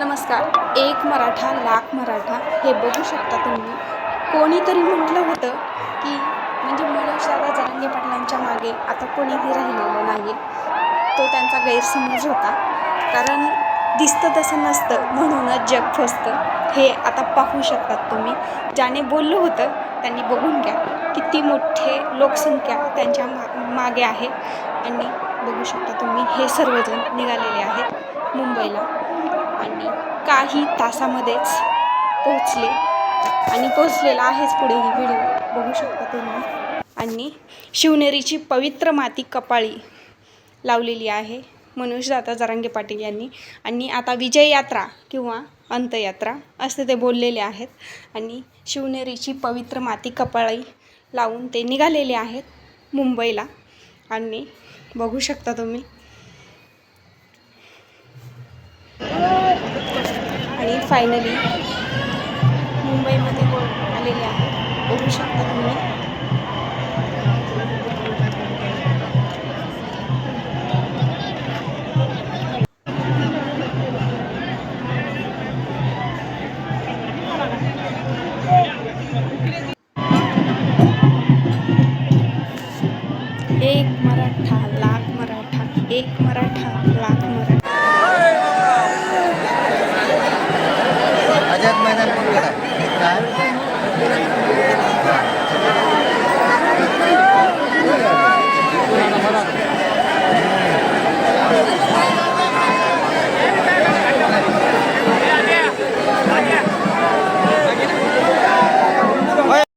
नमस्कार. एक मराठा लाख मराठा हे बघू शकता तुम्ही. कोणीतरी म्हटलं होतं की म्हणजे मनोजदादा जरांगे पाटलांच्या मागे आता कोणीही राहिलेलं नाही तो त्यांचा गैरसमज होता. कारण दिसतं तसं नसतं. म्हणूनच जग फसतं. हे आता पाहू शकतात तुम्ही. ज्याने बोललं होतं त्यांनी बघून घ्या किती मोठे लोकसंख्या त्यांच्या मा मागे आहे. आणि बघू शकता तुम्ही हे सर्वजण निघालेले आहेत मुंबईला. आणि काही तासामध्येच पोहोचले. आणि पोहोचलेला आहेच पुढे ही व्हिडिओ बघू शकता तुम्ही. आणि शिवनेरीची पवित्र माती कपाळी लावलेली आहे. मनोजदादा जरांगे पाटील यांनी. आणि आता विजय यात्रा किंवा अंतयात्रा असे ते बोललेले आहेत. आणि शिवनेरीची पवित्र माती कपाळी लावून ते निघालेले आहेत मुंबईला. आणि बघू शकता तुम्ही आणि फायनली मुंबईमध्ये आलेले आहेत बघू शकता तुम्ही. एक मराठा लाख मराठा एक मराठा लाख मराठा.